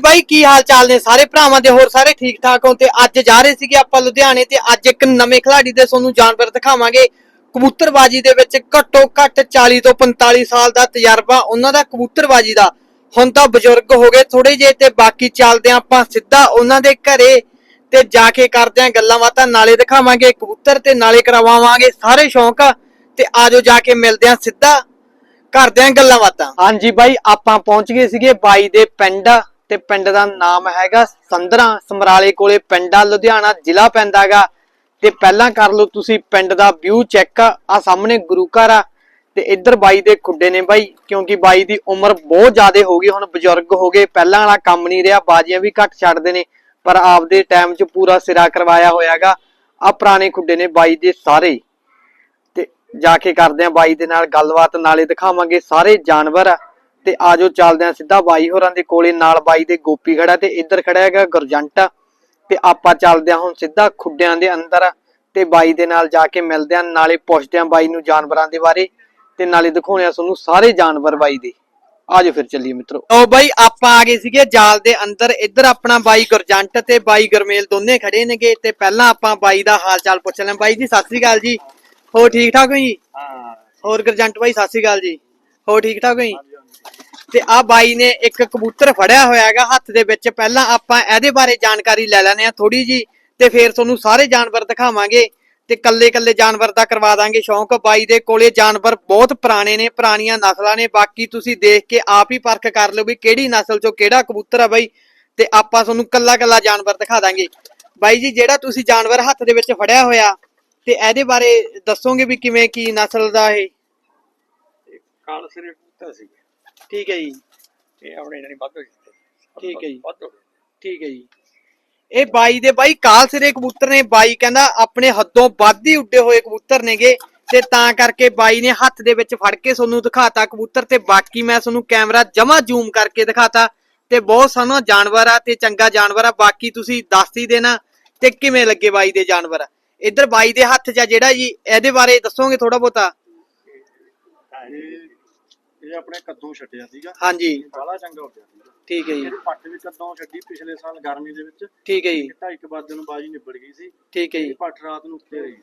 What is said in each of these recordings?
ਬਾਈ, ਕੀ ਹਾਲ ਚਾਲ ਨੇ? ਸਾਰੇ ਭਰਾਵਾਂ ਦੇ ਹੋਰ ਸਾਰੇ ਠੀਕ ਠਾਕ ਹੋ ਤੇ ਅੱਜ ਜਾ ਰਹੇ ਸੀਗੇ ਆਪਾਂ ਲੁਧਿਆਣੇ ਤੇ ਅੱਜ ਇੱਕ ਨਵੇਂ ਖਿਡਾਰੀ ਦੇ ਤੁਹਾਨੂੰ ਜਾਨਵਰ ਦਿਖਾਵਾਂਗੇ। ਕਬੂਤਰਬਾਜੀ ਦੇ ਵਿੱਚ ਘੱਟੋ ਘੱਟ 40 ਤੋਂ 45 ਸਾਲ ਦਾ ਤਜਰਬਾ ਉਹਨਾਂ ਦਾ ਕਬੂਤਰਬਾਜੀ ਦਾ। ਹੁਣ ਤਾਂ ਬਜ਼ੁਰਗ ਹੋ ਗਏ ਥੋੜੇ ਜੇ ਤੇ ਬਾਕੀ ਚੱਲਦੇ ਹਾਂ ਆਪਾਂ ਸਿੱਧਾ ਉਹਨਾਂ ਦੇ ਘਰੇ ਤੇ ਜਾ ਕੇ ਕਰਦੇ ਆਂ ਗੱਲਾਂ ਬਾਤਾਂ। ਨਾਲੇ ਦਿਖਾਵਾਂਗੇ ਕਬੂਤਰ ਤੇ ਨਾਲੇ ਕਰਵਾਵਾਂਗੇ ਸਾਰੇ ਸ਼ੌਂਕ। ਤੇ ਆਜੋ ਜਾ ਕੇ ਮਿਲਦੇ ਆਂ ਸਿੱਧਾ ਕਰਦੇ ਆਂ ਗੱਲਾਂ ਬਾਤਾਂ। ਹਾਂਜੀ ਬਾਈ, ਆਪਾਂ ਪਹੁੰਚ ਗਏ ਸੀਗੇ ਬਾਈ ਦੇ ਪਿੰਡ। ਤੇ ਪਿੰਡ ਦਾ ਨਾਮ ਹੈਗਾ ਸੰਦਰਾ ਸਮਰਾਲੇ ਕੋਲੇ ਪਿੰਡ ਲੁਧਿਆਣਾ ਜ਼ਿਲ੍ਹਾ ਪੈਂਦਾਗਾ ਤੇ ਪਹਿਲਾਂ ਕਰ ਲਓ ਤੁਸੀਂ ਪਿੰਡ ਦਾ ਵਿਊ ਚੈੱਕ ਆ ਸਾਹਮਣੇ ਗੁਰੂ ਘਰ ਆ ਤੇ ਇੱਧਰ ਬਾਈ ਦੇ ਖੁੱਡੇ ਨੇ ਬਾਈ, ਕਿਉਂਕਿ ਬਾਈ ਦੀ ਉਮਰ ਬਹੁਤ ਜ਼ਿਆਦਾ ਹੋ ਗਈ, ਹੁਣ ਬਜ਼ੁਰਗ ਹੋ ਗਏ। ਪਹਿਲਾਂ ਵਾਲਾ ਕੰਮ ਨਹੀਂ ਰਿਹਾ, ਬਾਜੀਆਂ ਵੀ ਘੱਟ ਛੱਡਦੇ ਨੇ, ਪਰ ਆਪਦੇ ਟਾਈਮ 'ਚ ਪੂਰਾ ਸਿਰਾ ਕਰਵਾਇਆ ਹੋਇਆਗਾ ਆ ਪੁਰਾਣੇ ਖੁੱਡੇ ਨੇ ਬਾਈ ਦੇ ਸਾਰੇ। ਤੇ ਜਾ ਕੇ ਕਰਦੇ ਆ ਬਾਈ ਦੇ ਨਾਲ ਗੱਲਬਾਤ, ਨਾਲੇ ਦਿਖਾਵਾਂਗੇ ਸਾਰੇ ਜਾਨਵਰ। ਤੇ ਆਜੋ ਚੱਲਦੇ ਆ ਸਿੱਧਾ ਬਾਈ ਹੋਰਾਂ ਦੇ ਕੋਲੇ ਨਾਲ ਬਾਈ ਦੇ ਗੋਪੀ ਖੜਾ ਤੇ ਇੱਧਰ ਖੜਾ ਹੈਗਾ ਗੁਰਜੰਟ। ਤੇ ਆਪਾਂ ਚੱਲਦੇ ਆ ਹੁਣ ਸਿੱਧਾ ਖੁੱਡਿਆਂ ਦੇ ਅੰਦਰ ਤੇ ਬਾਈ ਦੇ ਨਾਲ ਜਾ ਕੇ ਮਿਲਦੇ ਆ ਨਾਲੇ ਪੁੱਛਦੇ ਆ ਬਾਈ ਨੂੰ ਜਾਨਵਰਾਂ ਦੇ ਬਾਰੇ ਤੇ ਨਾਲੇ ਦਿਖਾਉਣੇ ਆ ਤੁਹਾਨੂੰ ਸਾਰੇ ਜਾਨਵਰ ਬਾਈ ਦੇ। ਆਜੋ ਫਿਰ ਚੱਲੀਏ ਮਿੱਤਰੋ। ਓ ਬਾਈ ਆਪਾਂ ਆ ਗਏ ਸੀਗੇ ਜਾਲ ਦੇ ਅੰਦਰ। ਇੱਧਰ ਆਪਣਾ ਬਾਈ ਗੁਰਜੰਟ ਤੇ ਬਾਈ ਗਰਮੇਲ ਦੋਨੇ ਖੜੇ ਨੇਗੇ ਤੇ ਪਹਿਲਾਂ ਆਪਾਂ ਬਾਈ ਦਾ ਹਾਲ ਚਾਲ ਪੁੱਛ ਲੈਂ ਬਾਈ ਜੀ ਸਤਿ ਸ੍ਰੀ ਅਕਾਲ ਜੀ। ਹੋ ਠੀਕ ਠਾਕ ਹੋ ਜੀ? ਹਾਂ। ਹੋਰ ਗੁਰਜੰਟ ਬਾਈ ਸਤਿ ਸ੍ਰੀ ਅਕਾਲ ਜੀ। ਹੋ ਠੀਕ ਠਾਕ ਹੋ ਜੀ? ਤੇ ਆ ਬਾਈ ਨੇ ਇੱਕ ਕਬੂਤਰ ਫੜਿਆ ਹੋਇਆ ਹੈਗਾ ਹੱਥ ਦੇ ਵਿੱਚ। ਪਹਿਲਾਂ ਆਪਾਂ ਇਹਦੇ ਬਾਰੇ ਜਾਣਕਾਰੀ ਲੈ ਲੈਣੇ ਆ ਥੋੜੀ ਜੀ ਤੇ ਫਿਰ ਤੁਹਾਨੂੰ ਸਾਰੇ ਜਾਨਵਰ ਦਿਖਾਵਾਂਗੇ ਤੇ ਕੱਲੇ ਕੱਲੇ ਜਾਨਵਰ ਦਾ ਕਰਵਾ ਦਾਂਗੇ ਸ਼ੌਂਕ। ਬਾਈ ਦੇ ਕੋਲੇ ਜਾਨਵਰ ਬਹੁਤ ਪੁਰਾਣੇ ਨੇ, ਪੁਰਾਣੀਆਂ ਨਸਲਾਂ ਨੇ। ਬਾਕੀ ਤੁਸੀਂ ਦੇਖ ਕੇ ਆਪ ਹੀ ਪਰਖ ਕਰ ਲਓ ਵੀ ਕਿਹੜੀ ਨਸਲ ਚੋਂ ਕਿਹੜਾ ਕਬੂਤਰ ਆ ਬਾਈ ਤੇ ਆਪਾਂ ਤੁਹਾਨੂੰ ਕੱਲਾ ਕੱਲਾ ਜਾਨਵਰ ਦਿਖਾ ਦਾਂਗੇ। ਬਾਈ ਜੀ, ਜਿਹੜਾ ਤੁਸੀਂ ਜਾਨਵਰ ਹੱਥ ਦੇ ਵਿੱਚ ਫੜਿਆ ਹੋਇਆ ਤੇ ਇਹਦੇ ਬਾਰੇ ਦੱਸੋਗੇ ਵੀ ਕਿਵੇਂ ਕੀ ਨਸਲ ਦਾ ਇਹ? ਕਾਲ ਸਿਰੇ ਸੀ। ਠੀਕ ਹੈ ਜੀ। ਇਹ ਆਪਣੇ ਨਹੀਂ ਵੱਧ ਹੋ ਜਾਂਦੇ ਠੀਕ ਹੈ ਜੀ। ਵੱਧ ਹੋ ਗਏ। ਠੀਕ ਹੈ ਜੀ। ਇਹ ਬਾਈ ਦੇ ਬਾਈ ਕਾਲ ਸਿਰੇ ਕਬੂਤਰ ਨੇ। ਬਾਈ ਕਹਿੰਦਾ ਆਪਣੇ ਹੱਦੋਂ ਵੱਧ ਹੀ ਉੱਡੇ ਹੋਏ ਕਬੂਤਰ ਨੇਗੇ ਤੇ ਤਾਂ ਕਰਕੇ ਬਾਈ ਨੇ ਹੱਥ ਦੇ ਵਿੱਚ ਫੜ ਕੇ ਤੁਹਾਨੂੰ ਦਿਖਾਤਾ ਕਬੂਤਰ ਤੇ ਬਾਕੀ ਮੈਂ ਤੁਹਾਨੂੰ ਕੈਮਰਾ ਜਮਾ ਜ਼ੂਮ ਕਰਕੇ ਦਿਖਾਤਾ ਤੇ ਬਹੁਤ ਸੋਹਣਾ ਜਾਨਵਰ ਆ ਤੇ ਚੰਗਾ ਜਾਨਵਰ ਆ। ਬਾਕੀ ਤੁਸੀਂ ਦੱਸ ਹੀ ਦੇਣਾ ਤੇ ਕਿਵੇਂ ਲੱਗੇ ਬਾਈ ਦੇ ਜਾਨਵਰ? ਇੱਧਰ ਬਾਈ ਦੇ ਹੱਥ 'ਚ ਆ ਜਿਹੜਾ ਜੀ ਇਹਦੇ ਬਾਰੇ ਦੱਸੋਗੇ ਥੋੜਾ ਬਹੁਤਾ? ਇਹ ਆਪਣੇ ਕੱਦੋਂ ਛੱਡਿਆ ਸੀਗਾ। ਹਾਂਜੀ। ਬਾਲਾ ਚੰਗਾ ਹੋ ਗਿਆ ਸੀਗਾ। ਠੀਕ ਹੈ ਜੀ। ਇਹਦੀ ਪੱਟ ਵੀ ਕੱਦੋਂ ਛੱਡੀ ਪਿਛਲੇ ਸਾਲ ਗਰਮੀ ਦੇ ਵਿੱਚ। ਠੀਕ ਹੈ ਜੀ। ਇਹ ਢਾਈ ਕੁ ਵਜੇ ਨੂੰ ਬਾਜੀ ਨਿਬੜ ਗਈ ਸੀ। ਠੀਕ ਹੈ ਇਹ ਜੀ ਪੱਟ ਰਾਤ ਨੂੰ ਉੱਤੇ ਰਹੀ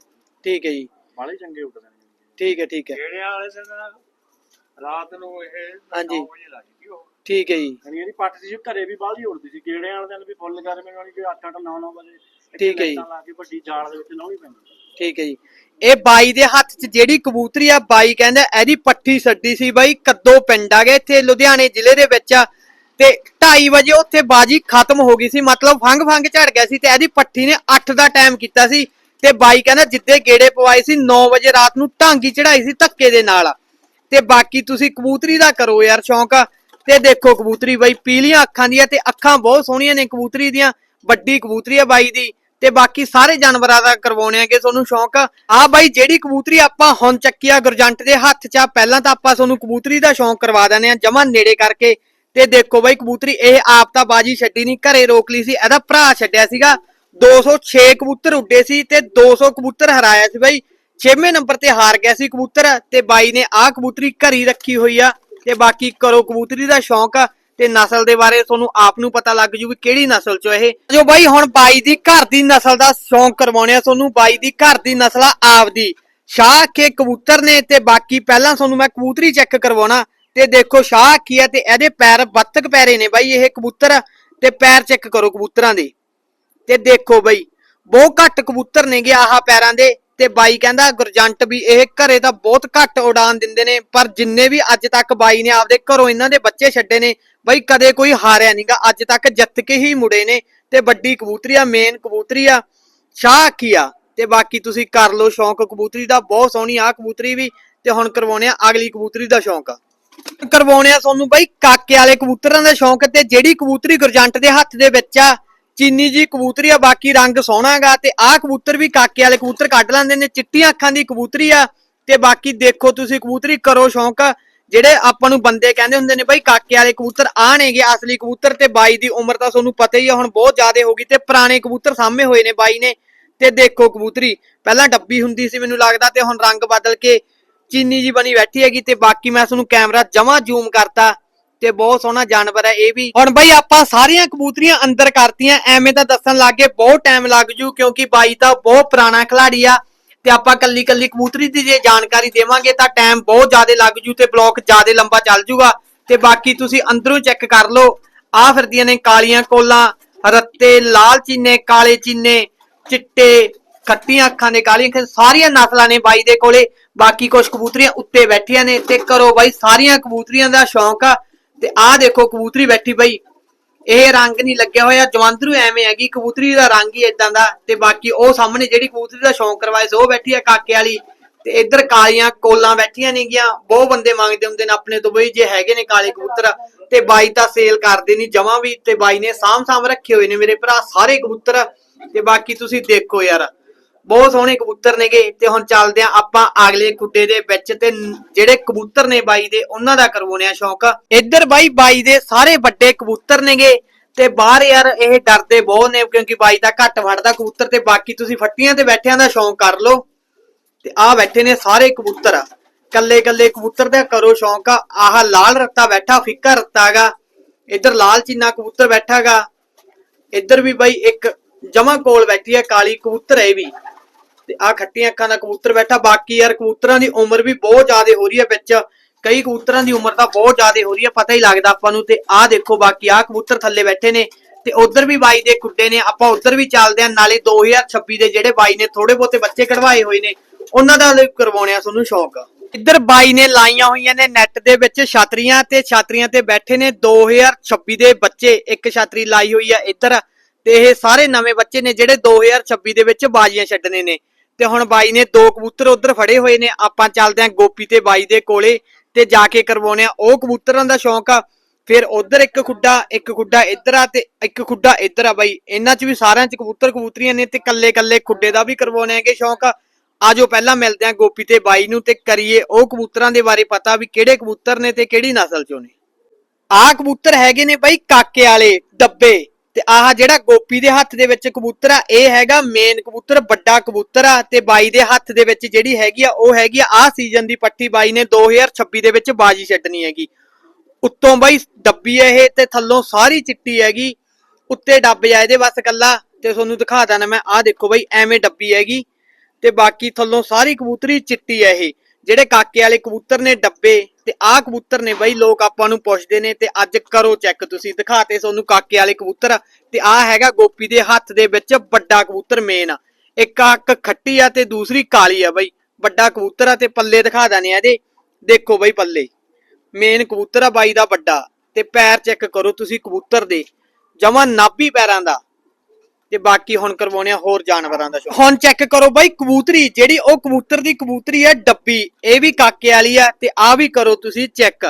ਠੀਕ ਹੈ ਜੀ। ਬਾਲੇ ਚੰਗੇ ਉੱਡਦੇ ਨੇ। ਠੀਕ ਹੈ ਠੀਕ ਹੈ। ਕਿਹੜਿਆਂ ਵਾਲੇ ਦਿਨ ਰਾਤ ਨੂੰ ਇਹ ਹਾਂਜੀ। 9 ਵਜੇ ਲੱਗ ਗਈ ਉਹ। ਠੀਕ ਹੈ ਜੀ। ਯਾਨੀ ਇਹਦੀ ਪੱਟ ਸੀ ਘਰੇ ਵੀ ਬਾਹਲੀ ਉੜਦੀ ਸੀ। ਗੇੜਿਆਂ ਵਾਲੇ ਦਿਨ ਵੀ ਫੁੱਲ ਗਰਮੀ ਨਾਲ ਕਿ 8 8 9 9 ਵਜੇ ਠੀਕ ਹੈ ਜੀ। ਲਾ ਕੇ ਵੱਡੀ ਜਾਲ ਦੇ ਵਿੱਚ ਲਾਉਣੀ ਪੈਂਦੀ ਠੀਕ ਹੈ ਜੀ। ਇਹ ਬਾਈ ਦੇ ਹੱਥ 'ਚ ਜਿਹੜੀ ਕਬੂਤਰੀ ਆ, ਬਾਈ ਕਹਿੰਦਾ ਇਹਦੀ ਪੱਠੀ ਛੱਡੀ ਸੀ ਬਾਈ, ਕੱਦੋ ਪਿੰਡ ਆ ਗਿਆ ਇੱਥੇ ਲੁਧਿਆਣੇ ਜ਼ਿਲ੍ਹੇ ਦੇ ਵਿੱਚ ਆ। ਤੇ 2:30 ਵਜੇ ਉੱਥੇ ਬਾਜੀ ਖਤਮ ਹੋ ਗਈ ਸੀ, ਮਤਲਬ ਫੰਗ ਫੰਗ ਝੜ ਗਿਆ ਸੀ ਤੇ ਇਹਦੀ ਪੱਠੀ ਨੇ 8 ਦਾ ਟਾਈਮ ਕੀਤਾ ਸੀ। ਤੇ ਬਾਈ ਕਹਿੰਦਾ ਜਿੱਦੇ ਗੇੜੇ ਪਵਾਏ ਸੀ 9 ਵਜੇ ਰਾਤ ਨੂੰ ਢਾਂਗੀ ਚੜਾਈ ਸੀ ਧੱਕੇ ਦੇ ਨਾਲ। ਤੇ ਬਾਕੀ ਤੁਸੀਂ ਕਬੂਤਰੀ ਦਾ ਕਰੋ ਯਾਰ ਸ਼ੌਂਕ ਆ। ਤੇ ਦੇਖੋ ਕਬੂਤਰੀ ਬਾਈ, ਪੀਲੀਆਂ ਅੱਖਾਂ ਦੀ ਆ ਤੇ ਅੱਖਾਂ ਬਹੁਤ ਸੋਹਣੀਆਂ ਨੇ ਕਬੂਤਰੀ ਦੀਆਂ, ਵੱਡੀ ਕਬੂਤਰੀ ਆ ਬਾਈ ਦੀ। ਤੇ ਬਾਕੀ ਸਾਰੇ ਜਾਨਵਰਾਂ ਦਾ ਕਰਵਾਉਣੇ ਆਗੇ ਤੁਹਾਨੂੰ ਸ਼ੌਂਕ। ਆ ਆਹ ਬਾਈ, ਜਿਹੜੀ ਕਬੂਤਰੀ ਆਪਾਂ ਹੁਣ ਚੱਕੀ ਆ ਗੁਰਜੰਟ ਦੇ ਹੱਥ 'ਚ ਆ ਪਹਿਲਾਂ ਤਾਂ ਆਪਾਂ ਤੁਹਾਨੂੰ ਕਬੂਤਰੀ ਦਾ ਸ਼ੌਂਕ ਕਰਵਾ ਦਿੰਦੇ ਆ, ਜਮਾ ਨੇੜੇ ਕਰਕੇ। ਤੇ ਦੇਖੋ ਬਾਈ, ਕਬੂਤਰੀ, ਇਹ ਆਪ ਤਾਂ ਬਾਜੀ ਛੱਡੀ ਨਹੀਂ, ਘਰੇ ਰੋਕ ਲਈ ਸੀ, ਇਹਦਾ ਭਰਾ ਛੱਡਿਆ ਸੀਗਾ। 206 ਕਬੂਤਰ ਉੱਡੇ ਸੀ ਤੇ 200 ਕਬੂਤਰ ਹਰਾਇਆ ਸੀ ਬਾਈ। 6ਵੇਂ ਨੰਬਰ ਤੇ ਹਾਰ ਗਿਆ ਸੀ ਕਬੂਤਰ ਤੇ ਬਾਈ ਨੇ ਆਹ ਕਬੂਤਰੀ ਘਰੀ ਰੱਖੀ ਹੋਈ ਆ। ਤੇ ਬਾਕੀ ਕਰੋ ਕਬੂਤਰੀ ਦਾ ਸ਼ੌਂਕ। ਤੇ ਨਸਲ ਦੇ ਬਾਰੇ ਤੁਹਾਨੂੰ ਆਪ ਨੂੰ ਪਤਾ ਲੱਗ ਜੂ ਵੀ ਕਿਹੜੀ ਨਸਲ ਚੋਂ ਇਹ। ਜੋ ਬਾਈ, ਹੁਣ ਬਾਈ ਦੀ ਘਰ ਦੀ ਨਸਲ ਦਾ ਸ਼ੌਂਕ ਕਰਵਾਉਣੇ ਆ ਤੁਹਾਨੂੰ। ਬਾਈ ਦੀ ਘਰ ਦੀ ਨਸਲ ਆ ਆਪਦੀ ਸ਼ਾਹ ਕੇ ਕਬੂਤਰ ਨੇ ਤੇ ਬਾਕੀ ਪਹਿਲਾਂ ਤੁਹਾਨੂੰ ਮੈਂ ਕਬੂਤਰੀ ਚੈੱਕ ਕਰਵਾਉਣਾ। ਤੇ ਦੇਖੋ ਸ਼ਾਹ ਕੀ ਹੈ ਤੇ ਇਹਦੇ ਪੈਰ ਬੱਤਕ ਪੈਰੇ ਨੇ ਬਾਈ, ਇਹ ਕਬੂਤਰ। ਤੇ ਪੈਰ ਚੈੱਕ ਕਰੋ ਕਬੂਤਰਾਂ ਦੇ। ਤੇ ਦੇਖੋ ਬਾਈ, ਬਹੁਤ ਘੱਟ ਕਬੂਤਰ ਨੇਗੇ ਆਹ ਪੈਰਾਂ ਦੇ। ਤੇ ਬਾਈ ਕਹਿੰਦਾ ਗੁਰਜੰਟ ਵੀ ਇਹ ਘਰੇ ਤਾਂ ਬਹੁਤ ਘੱਟ ਉਡਾਨ ਦਿੰਦੇ ਨੇ, ਪਰ ਜਿੰਨੇ ਵੀ ਅੱਜ ਤੱਕ ਬਾਈ ਨੇ ਆਪਦੇ ਘਰੋਂ ਇਹਨਾਂ ਦੇ ਬੱਚੇ ਛੱਡੇ ਨੇ, ਬਈ ਕਦੇ ਕੋਈ ਹਾਰਿਆ ਨਹੀਂਗਾ ਅੱਜ ਤੱਕ ਜਿੱਤ ਕੇ ਹੀ ਮੁੜੇ ਨੇ ਤੇ ਵੱਡੀ ਕਬੂਤਰੀ ਆ ਮੇਨ ਕਬੂਤਰੀ ਆ, ਸ਼ਾਹ ਕੀ ਆ? ਤੇ ਬਾਕੀ ਤੁਸੀਂ ਕਰ ਲਓ ਸ਼ੌਂਕ, ਕਬੂਤਰੀ ਦਾ ਬਹੁਤ ਸੋਹਣੀ ਆ ਕਬੂਤਰੀ ਵੀ, ਤੇ ਹੁਣ ਕਰਵਾਉਣੇ ਆ ਅਗਲੀ ਕਬੂਤਰੀ ਦਾ ਸ਼ੌਂਕ। ਕਰਵਾਉਣੇ ਆ ਤੁਹਾਨੂੰ ਬਈ ਕਾਕੇ ਵਾਲੇ ਕਬੂਤਰਾਂ ਦਾ ਸ਼ੌਂਕ ਤੇ ਜਿਹੜੀ ਕਬੂਤਰੀ ਗੁਰਜੰਟ ਦੇ ਹੱਥ ਦੇ ਵਿੱਚ ਆ ਚੀਨੀ ਜੀ ਕਬੂਤਰੀ ਆ, ਬਾਕੀ ਰੰਗ ਸੋਹਣਾਗਾ ਤੇ ਆਹ ਕਬੂਤਰ ਵੀ ਕਾਕੇ ਵਾਲੇ ਕਬੂਤਰ ਕੱਢ ਲੈਂਦੇ ਨੇ, ਚਿੱਟੀਆਂ ਅੱਖਾਂ ਦੀ ਕਬੂਤਰੀ ਆ ਤੇ ਬਾਕੀ ਦੇਖੋ ਤੁਸੀਂ ਕਬੂਤਰੀ ਕਰੋ ਸ਼ੌਂਕ, ਜਿਹੜੇ ਆਪਾਂ ਨੂੰ ਬੰਦੇ ਕਹਿੰਦੇ ਹੁੰਦੇ ਨੇ, ਬਈ ਕਾਕੇ ਵਾਲੇ ਕਬੂਤਰ ਆ ਨੇਗੇ ਅਸਲੀ ਕਬੂਤਰ ਤੇ ਬਾਈ ਦੀ ਉਮਰ ਤਾਂ ਤੁਹਾਨੂੰ ਪਤਾ ਹੀ ਆ, ਹੁਣ ਬਹੁਤ ਜ਼ਿਆਦਾ ਹੋ ਗਈ ਤੇ ਪੁਰਾਣੇ ਕਬੂਤਰ ਸਾਹਮਣੇ ਹੋਏ ਨੇ ਬਾਈ ਨੇ ਤੇ ਦੇਖੋ ਕਬੂਤਰੀ, ਪਹਿਲਾਂ ਡੱਬੀ ਹੁੰਦੀ ਸੀ ਮੈਨੂੰ ਲੱਗਦਾ ਤੇ ਹੁਣ ਰੰਗ ਬਦਲ ਕੇ ਚੀਨੀ ਜੀ ਬਣੀ ਬੈਠੀ ਹੈਗੀ ਤੇ ਬਾਕੀ ਮੈਂ ਤੁਹਾਨੂੰ ਕੈਮਰਾ ਜਮਾ ਜ਼ੂਮ ਕਰਤਾ। ਤੇ ਬਹੁਤ ਸੋਹਣਾ ਜਾਨਵਰ ਹੈ, ਇਹ ਵੀ। ਹੁਣ ਬਈ ਆਪਾਂ ਸਾਰੀਆਂ ਕਬੂਤਰੀਆਂ ਅੰਦਰ ਕਰਤੀਆਂ, ਐਵੇਂ ਤਾਂ ਦੱਸਣ ਲੱਗੇ ਬਹੁਤ ਟਾਈਮ ਲੱਗ ਜੂ, ਕਿਉਂਕਿ ਬਾਈ ਤਾਂ ਬਹੁਤ ਪੁਰਾਣਾ ਖਿਲਾੜੀ ਆ। ਤੇ ਆਪਾਂ ਕੱਲੀ ਕੱਲੀ ਕਬੂਤਰੀ ਦੀ ਜੇ ਜਾਣਕਾਰੀ ਦੇਵਾਂਗੇ, ਤਾਂ ਟਾਈਮ ਬਹੁਤ ਜ਼ਿਆਦਾ ਲੱਗ ਜੂ ਤੇ ਬਲੌਕ ਜ਼ਿਆਦਾ ਲੰਬਾ ਚੱਲ ਜੂਗਾ। ਤੇ ਬਾਕੀ ਤੁਸੀਂ ਅੰਦਰੋਂ ਚੈੱਕ ਕਰ ਲਓ, ਆ ਫਿਰਦੀਆਂ ਨੇ ਕਾਲੀਆਂ ਕੋਲਾਂ, ਰੱਤੇ, ਲਾਲ ਚੀਨੇ, ਕਾਲੇ ਚੀਨੇ, ਚਿੱਟੇ, ਖੱਟੀਆਂ ਅੱਖਾਂ ਦੇ ਕਾਲੀਆਂ ਅੱਖਾਂ ਸਾਰੀਆਂ ਨਸਲਾਂ ਨੇ ਬਾਈ ਦੇ ਕੋਲੇ। ਬਾਕੀ ਕੁਝ ਕਬੂਤਰੀਆਂ ਉੱਤੇ ਬੈਠੀਆਂ ਨੇ, ਤੇ ਕਰੋ ਬਾਈ, ਸਾਰੀਆਂ ਕਬੂਤਰੀਆਂ ਦਾ ਸ਼ੌਂਕ ਆ। ਤੇ ਆਹ ਦੇਖੋ ਕਬੂਤਰੀ ਬੈਠੀ ਬਾਈ। ਇਹ ਰੰਗ ਨਹੀਂ ਲੱਗਿਆ ਹੋਇਆ, ਜਵੰਦਰੂ ਐਵੇਂ ਹੈਗੀ, ਕਬੂਤਰੀ ਦਾ ਰੰਗ ਹੀ ਇਦਾਂ ਦਾ ਤੇ ਬਾਕੀ ਉਹ ਸਾਹਮਣੇ ਜਿਹੜੀ ਕਬੂਤਰੀ ਦਾ ਸ਼ੌਂਕ ਕਰਵਾਇਆ ਸੀ, ਉਹ ਬੈਠੀ ਹੈ ਕਾਕੇ ਵਾਲੀ। ਤੇ ਇੱਧਰ ਕਾਲੀਆਂ ਕੋਲਾਂ ਬੈਠੀਆਂ ਨੇਗੀਆਂ, ਬਹੁਤ ਬੰਦੇ ਮੰਗਦੇ ਹੁੰਦੇ ਨੇ ਆਪਣੇ ਤੋਂ ਬਈ, ਜੇ ਹੈਗੇ ਨੇ ਕਾਲੇ ਕਬੂਤਰ, ਤੇ ਬਾਈ ਤਾਂ ਸੇਲ ਕਰਦੇ ਨਹੀਂ, ਜਮਾਂ ਵੀ, ਤੇ ਬਾਈ ਨੇ ਸਾਂਭ ਸਾਂਭ ਰੱਖੇ ਹੋਏ ਨੇ ਮੇਰੇ ਭਰਾ, ਸਾਰੇ ਕਬੂਤਰ। ਤੇ ਬਾਕੀ ਤੁਸੀਂ ਦੇਖੋ ਯਾਰ। ਬਹੁਤ ਸੋਹਣੇ ਕਬੂਤਰ ਨੇਗੇ ਤੇ ਹੁਣ ਚੱਲਦੇ ਆ ਆਪਾਂ ਅਗਲੇ ਕੁੱਡੇ ਦੇ ਵਿੱਚ ਤੇ ਜਿਹੜੇ ਕਬੂਤਰ ਨੇ ਬਾਈ ਦੇ, ਉਹਨਾਂ ਦਾ ਕਰਵਾਉਣੇ ਆ ਸ਼ੌਂਕ। ਇੱਧਰ ਬਾਈ ਬਾਈ ਦੇ ਸਾਰੇ ਵੱਡੇ ਕਬੂਤਰ ਨੇਗੇ ਤੇ ਬਾਹਰ ਯਾਰ ਇਹ ਡਰਦੇ ਬਹੁਤ ਨੇ ਕਿਉਂਕਿ ਬਾਈ ਦਾ ਘੱਟ ਫੜਦਾ ਕਬੂਤਰ ਤੇ ਬਾਕੀ ਤੁਸੀਂ ਫੱਟੀਆਂ ਤੇ ਬੈਠਿਆਂ ਦਾ ਸ਼ੌਂਕ ਕਰ ਲਓ। ਤੇ ਆ ਬੈਠੇ ਨੇ ਸਾਰੇ ਕਬੂਤਰ। ਕੱਲੇ ਕੱਲੇ ਕਬੂਤਰ ਦਾ ਕਰੋ ਸ਼ੌਂਕ। ਆ ਆਹ ਲਾਲ ਰੱਤਾ ਬੈਠਾ, ਫਿੱਕਾ ਰੱਤਾਗਾ ਇੱਧਰ ਲਾਲ ਚੀਨਾ ਕਬੂਤਰ ਬੈਠਾਗਾ ਇੱਧਰ ਵੀ ਬਾਈ ਇੱਕ ਜਮਾ ਕੋਲ ਬੈਠੀ ਹੈ, ਕਾਲੀ ਕਬੂਤਰ ਹੈ ਵੀ। ਤੇ ਆ ਖੱਟੀਆਂ ਅੱਖਾਂ ਦਾ ਕਬੂਤਰ ਬੈਠਾ, ਬਾਕੀ ਯਾਰ ਕਬੂਤਰਾਂ ਦੀ ਉਮਰ ਵੀ ਬਹੁਤ ਜ਼ਿਆਦਾ ਹੋ ਰਹੀ ਹੈ ਵਿੱਚ। ਕਈ ਕਬੂਤਰਾਂ ਦੀ ਉਮਰ ਤਾਂ ਬਹੁਤ ਜ਼ਿਆਦਾ ਹੋ ਰਹੀ ਹੈ, ਪਤਾ ਹੀ ਲੱਗਦਾ ਆਪਾਂ ਨੂੰ ਤੇ ਆਹ ਦੇਖੋ, ਬਾਕੀ ਆਹ ਕਬੂਤਰ ਥੱਲੇ ਬੈਠੇ ਨੇ ਤੇ ਉਧਰ ਵੀ ਬਾਈ ਦੇ ਕੁੱਡੇ ਨੇ, ਆਪਾਂ ਉਧਰ ਵੀ ਚੱਲਦੇ ਆ ਨਾਲੇ 2026 ਦੇ ਜਿਹੜੇ ਬਾਈ ਨੇ ਥੋੜੇ ਬਹੁਤੇ ਬੱਚੇ ਕਢਵਾਏ ਹੋਏ ਨੇ, ਉਹਨਾਂ ਦਾ ਕਰਵਾਉਣੇ ਆ ਤੁਹਾਨੂੰ ਸ਼ੌਕ। ਇੱਧਰ ਬਾਈ ਨੇ ਲਾਈਆਂ ਹੋਈਆਂ ਨੇ ਨੈਟ ਦੇ ਵਿੱਚ ਛਾਤਰੀਆਂ ਤੇ ਛਾਤਰੀਆਂ ਤੇ ਬੈਠੇ ਨੇ 2026 ਦੇ ਬੱਚੇ, ਇੱਕ ਛਾਤਰੀ ਲਾਈ ਹੋਈ ਆ ਇੱਧਰ ਤੇ ਇਹ ਸਾਰੇ ਨਵੇਂ ਬੱਚੇ ਨੇ, ਜਿਹੜੇ 2026 ਦੇ ਵਿੱਚ ਬਾਜੀਆਂ ਛੱਡਣੇ ਨੇ। ਤੇ ਹੁਣ ਬਾਈ ਨੇ ਦੋ ਕਬੂਤਰ ਉਧਰ ਫੜੇ ਹੋਏ ਨੇ। ਆਪਾਂ ਚੱਲਦੇ ਆਂ ਗੋਪੀ ਤੇ ਬਾਈ ਦੇ ਕੋਲੇ ਤੇ ਜਾ ਕੇ ਕਰਵਾਉਣੇ ਆ ਉਹ ਕਬੂਤਰਾਂ ਦਾ ਸ਼ੌਂਕ ਆ। ਫਿਰ ਉਧਰ ਇੱਕ ਖੁੱਡਾ ਇੱਕ ਖੁੱਡਾ ਇੱਧਰ ਆ ਤੇ ਇੱਕ ਖੁੱਡਾ ਇੱਧਰ ਆ ਬਾਈ। ਇਹਨਾਂ 'ਚ ਵੀ ਸਾਰਿਆਂ 'ਚ ਕਬੂਤਰ ਕਬੂਤਰੀਆਂ ਨੇ ਤੇ ਕੱਲੇ ਕੱਲੇ ਖੁੱਡੇ ਦਾ ਵੀ ਕਰਵਾਉਣੇ ਹੈਗੇ ਸ਼ੌਂਕ ਆ। ਆਜੋ ਪਹਿਲਾਂ ਮਿਲਦੇ ਆਂ ਗੋਪੀ ਤੇ ਬਾਈ ਨੂੰ ਤੇ ਕਰੀਏ ਉਹ ਕਬੂਤਰਾਂ ਦੇ ਬਾਰੇ ਪਤਾ ਵੀ ਕਿਹੜੇ ਕਬੂਤਰ ਨੇ ਤੇ ਕਿਹੜੀ ਨਸਲ 'ਚੋਂ ਨੇ। ਆਹ ਕਬੂਤਰ ਹੈਗੇ ਨੇ ਬਾਈ ਕਾਕੇ ਵਾਲੇ ਡੱਬੇ ਤੇ ਆਹ ਜਿਹੜਾ ਗੋਪੀ ਦੇ ਹੱਥ ਦੇ ਵਿੱਚ ਕਬੂਤਰ ਆ, ਇਹ ਹੈਗਾ ਮੇਨ ਕਬੂਤਰ, ਵੱਡਾ ਕਬੂਤਰ ਆ ਤੇ ਬਾਈ ਦੇ ਹੱਥ ਦੇ ਵਿੱਚ ਜਿਹੜੀ ਹੈਗੀ ਆ, ਉਹ ਹੈਗੀ ਆ, ਆਹ ਸੀਜ਼ਨ ਦੀ ਪੱਟੀ ਬਾਈ ਨੇ 2026 ਦੇ ਵਿੱਚ ਬਾਜੀ ਛੱਡਣੀ ਹੈਗੀ। ਉੱਤੋਂ ਬਾਈ ਡੱਬੀ ਹੈ ਇਹ ਤੇ ਥੱਲੋਂ ਸਾਰੀ ਚਿੱਟੀ ਹੈਗੀ, ਉੱਤੇ ਡੱਬ ਜਾ ਇਹਦੇ ਬਸ ਕੱਲਾ ਤੇ ਤੁਹਾਨੂੰ ਦਿਖਾ ਦਾਂ ਮੈਂ, ਆਹ ਦੇਖੋ ਬਾਈ, ਐਵੇਂ ਡੱਬੀ ਹੈਗੀ ਤੇ ਬਾਕੀ ਥੱਲੋਂ ਸਾਰੀ ਕਬੂਤਰੀ ਚਿੱਟੀ ਹੈ ਇਹ। ਜਿਹੜੇ ਕਾਕੇ ਵਾਲੇ ਕਬੂਤਰ ਨੇ ਡੱਬੇ ਤੇ ਆਹ ਕਬੂਤਰ ਨੇ ਬਈ, ਲੋਕ ਆਪਾਂ ਨੂੰ ਪੁੱਛਦੇ ਨੇ ਤੇ ਅੱਜ ਕਰੋ ਚੈੱਕ ਤੁਸੀਂ। ਦਿਖਾਤੇ ਤੁਹਾਨੂੰ ਕਾਕੇ ਵਾਲੇ ਕਬੂਤਰ। ਤੇ ਆਹ ਹੈਗਾ ਗੋਪੀ ਦੇ ਹੱਥ ਦੇ ਵਿੱਚ ਵੱਡਾ ਕਬੂਤਰ ਮੇਨ ਆ। ਇੱਕ ਅੱਖ ਖੱਟੀ ਆ ਤੇ ਦੂਸਰੀ ਕਾਲੀ ਆ ਬਈ। ਵੱਡਾ ਕਬੂਤਰ ਆ ਤੇ ਪੱਲੇ ਦਿਖਾ ਦਾਨੇ ਆ ਇਹਦੇ। ਦੇਖੋ ਬਈ ਪੱਲੇ। ਮੇਨ ਕਬੂਤਰ ਆ ਬਾਈ ਦਾ ਵੱਡਾ। ਤੇ ਪੈਰ ਚੈੱਕ ਕਰੋ ਤੁਸੀਂ ਕਬੂਤਰ ਦੇ। ਜਮਾ ਨਾਭੀ ਪੈਰਾਂ ਦਾ। ਤੇ ਬਾਕੀ ਹੁਣ ਕਰਵਾਉਣੇ ਆ ਹੋਰ ਜਾਨਵਰਾਂ ਦਾ ਸ਼ੌਕ। ਹੁਣ ਚੈੱਕ ਕਰੋ ਬਾਈ ਕਬੂਤਰੀ, ਜਿਹੜੀ ਉਹ ਕਬੂਤਰ ਦੀ ਕਬੂਤਰੀ ਹੈ, ਡੱਬੀ। ਇਹ ਵੀ ਕਾਕੇ ਵਾਲੀ ਆ ਤੇ ਆ ਵੀ ਕਰੋ ਤੁਸੀਂ ਚੈੱਕ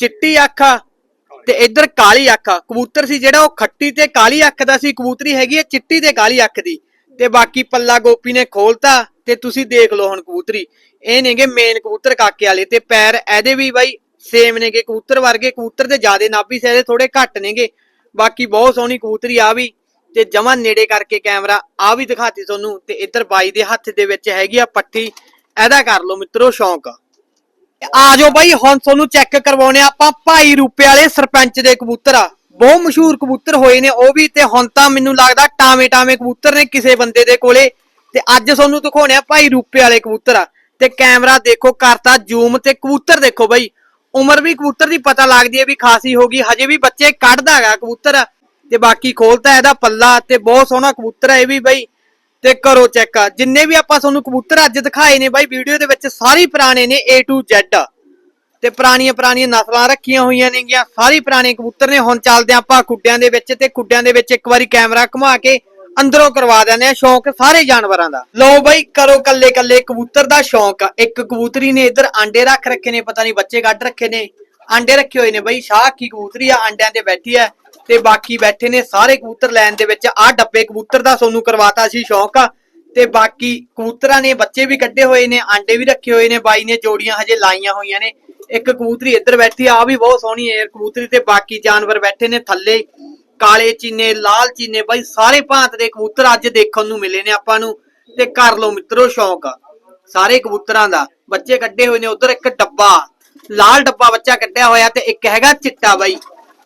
ਚਿੱਟੀ ਅੱਖ ਤੇ ਇੱਧਰ ਕਾਲੀ ਅੱਖ ਕਬੂਤਰ ਸੀ ਜਿਹੜਾ ਉਹ ਖੱਟੀ ਤੇ ਕਾਲੀ ਅੱਖ ਦਾ ਸੀ, ਕਬੂਤਰੀ ਹੈਗੀ ਹੈ ਚਿੱਟੀ ਤੇ ਕਾਲੀ ਅੱਖ ਦੀ। ਤੇ ਬਾਕੀ ਪੱਲਾ ਗੋਪੀ ਨੇ ਖੋਲਤਾ ਤੇ ਤੁਸੀਂ ਦੇਖ ਲਓ ਹੁਣ ਕਬੂਤਰੀ। ਇਹ ਨੇਗੇ ਮੇਨ ਕਬੂਤਰ ਕਾਕੇ ਵਾਲੇ ਤੇ ਪੈਰ ਇਹਦੇ ਵੀ ਬਾਈ ਸੇਮ ਨੇਗੇ। ਕਬੂਤਰ ਵਰਗੇ ਕਬੂਤਰ ਦੇ ਜਿਆਦੇ ਨਾਭੀ ਸੇ ਥੋੜੇ ਘੱਟ ਨੇਗੇ। ਬਾਕੀ ਬਹੁਤ ਸੋਹਣੀ ਕਬੂਤਰੀ ਆ ਵੀ। ਤੇ ਜਮਾ ਨੇੜੇ ਕਰਕੇ ਕੈਮਰਾ ਆ ਵੀ ਦਿਖਾਤੀ ਤੁਹਾਨੂੰ ਤੇ ਇੱਧਰ ਬਾਈ ਦੇ ਹੱਥ ਦੇ ਵਿੱਚ ਹੈਗੀ ਆ ਪੱਠੀ ਇਹਦਾ ਕਰ ਲਓ ਮਿੱਤਰੋ ਸ਼ੌਂਕ। ਆ ਜਾਓ ਬਾਈ, ਹੁਣ ਤੁਹਾਨੂੰ ਚੈੱਕ ਕਰਵਾਉਣੇ ਆ ਆਪਾਂ ਭਾਈ ਰੂਪੇ ਵਾਲੇ ਸਰਪੰਚ ਦੇ ਕਬੂਤਰ ਆ। ਬਹੁਤ ਮਸ਼ਹੂਰ ਕਬੂਤਰ ਹੋਏ ਨੇ ਉਹ ਵੀ ਤੇ ਹੁਣ ਤਾਂ ਮੈਨੂੰ ਲੱਗਦਾ ਟਾਵੇਂ ਟਾਵੇਂ ਕਬੂਤਰ ਨੇ ਕਿਸੇ ਬੰਦੇ ਦੇ ਕੋਲੇ। ਤੇ ਅੱਜ ਤੁਹਾਨੂੰ ਦਿਖਾਉਣੇ ਆ ਭਾਈ ਰੂਪੇ ਵਾਲੇ ਕਬੂਤਰ ਆ। ਤੇ ਕੈਮਰਾ ਦੇਖੋ ਕਰਤਾ ਜ਼ੂਮ ਤੇ ਕਬੂਤਰ ਦੇਖੋ ਬਾਈ। ਉਮਰ ਵੀ ਕਬੂਤਰ ਦੀ ਪਤਾ ਲੱਗਦੀ ਹੈ ਵੀ ਖਾਸੀ ਹੋ ਗਈ, ਹਜੇ ਵੀ ਬੱਚੇ ਕੱਢਦਾ ਹੈਗਾ ਕਬੂਤਰ। ਤੇ ਬਾਕੀ ਖੋਲਤਾ ਇਹਦਾ ਪੱਲਾ ਤੇ ਬਹੁਤ ਸੋਹਣਾ ਕਬੂਤਰ ਹੈ ਇਹ ਵੀ ਬਾਈ, ਤੇ ਕਰੋ ਚੈੱਕ ਜਿੰਨੇ ਵੀ ਆਪਾਂ ਤੁਹਾਨੂੰ ਕਬੂਤਰ ਅੱਜ ਦਿਖਾਏ ਨੇ ਬਾਈ, ਵੀਡੀਓ ਦੇ ਵਿੱਚ ਸਾਰੇ ਪੁਰਾਣੇ ਨੇ A to Z ਤੇ ਪੁਰਾਣੀਆਂ ਪੁਰਾਣੀਆਂ ਨਸਲਾਂ ਰੱਖੀਆਂ ਹੋਈਆਂ ਨੇਗੀਆਂ, ਸਾਰੇ ਪੁਰਾਣੇ ਕਬੂਤਰ ਨੇ। ਹੁਣ ਚੱਲਦੇ ਹਾਂ ਆਪਾਂ ਖੁੱਡਿਆਂ ਦੇ ਵਿੱਚ ਤੇ ਖੁੱਡਿਆਂ ਦੇ ਵਿੱਚ ਇੱਕ ਵਾਰੀ ਕੈਮਰਾ ਘੁਮਾ ਕੇ ਅੰਦਰੋਂ ਕਰਵਾ ਦਿੰਦੇ ਆ ਸ਼ੌਂਕ ਸਾਰੇ ਜਾਨਵਰਾਂ ਦਾ। ਲਓ ਬਾਈ, ਕਰੋ ਕੱਲੇ ਕੱਲੇ ਕਬੂਤਰ ਦਾ ਸ਼ੌਂਕ ਇੱਕ ਕਬੂਤਰੀ ਨੇ ਇੱਧਰ ਆਂਡੇ ਰੱਖ ਰੱਖੇ ਨੇ, ਪਤਾ ਨਹੀਂ ਬੱਚੇ ਕੱਢ ਰੱਖੇ ਨੇ। ਆਂਡੇ ਰੱਖੇ ਹੋਏ ਨੇ ਬਾਈ, ਸ਼ਾਹ ਕੀ ਕਬੂਤਰੀ ਆ, ਆਂਡਿਆਂ ਤੇ ਬੈਠੀ ਆ। ਤੇ ਬਾਕੀ ਬੈਠੇ ਨੇ ਸਾਰੇ ਕਬੂਤਰ ਲੈਣ ਦੇ ਵਿੱਚ। ਆਹ ਡੱਬੇ ਕਬੂਤਰ ਦਾ ਤੁਹਾਨੂੰ ਕਰਵਾਤਾ ਸੀ, ਸ਼ੌਂਕ ਆ। ਤੇ ਬਾਕੀ ਕਬੂਤਰਾਂ ਨੇ ਬੱਚੇ ਵੀ ਕੱਢੇ ਹੋਏ ਨੇ, ਆਂਡੇ ਵੀ ਰੱਖੇ ਹੋਏ ਨੇ, ਬਾਈ ਨੇ ਜੋੜੀਆਂ ਹਜੇ ਲਾਈਆਂ ਹੋਈਆਂ ਨੇ। ਇੱਕ ਕਬੂਤਰੀ ਇੱਧਰ ਬੈਠੀ ਆ ਵੀ ਬਹੁਤ ਸੋਹਣੀ ਹੈ ਕਬੂਤਰੀ ਤੇ। ਬਾਕੀ ਜਾਨਵਰ ਬੈਠੇ ਨੇ ਥੱਲੇ, ਕਾਲੇ ਚੀਨੇ, ਲਾਲ ਚੀਨੇ, ਬਾਈ ਸਾਰੇ ਭਾਂਤ ਦੇ ਕਬੂਤਰ ਅੱਜ ਦੇਖਣ ਨੂੰ ਮਿਲੇ ਨੇ ਆਪਾਂ ਨੂੰ। ਤੇ ਕਰ ਲਓ ਮਿੱਤਰੋ, ਸ਼ੌਂਕ ਸਾਰੇ ਕਬੂਤਰਾਂ ਦਾ। ਬੱਚੇ ਕੱਢੇ ਹੋਏ ਨੇ, ਉਧਰ ਇੱਕ ਡੱਬਾ, ਲਾਲ ਡੱਬਾ ਬੱਚਾ ਕੱਢਿਆ ਹੋਇਆ ਤੇ ਇੱਕ ਹੈਗਾ ਚਿੱਟਾ ਬਾਈ।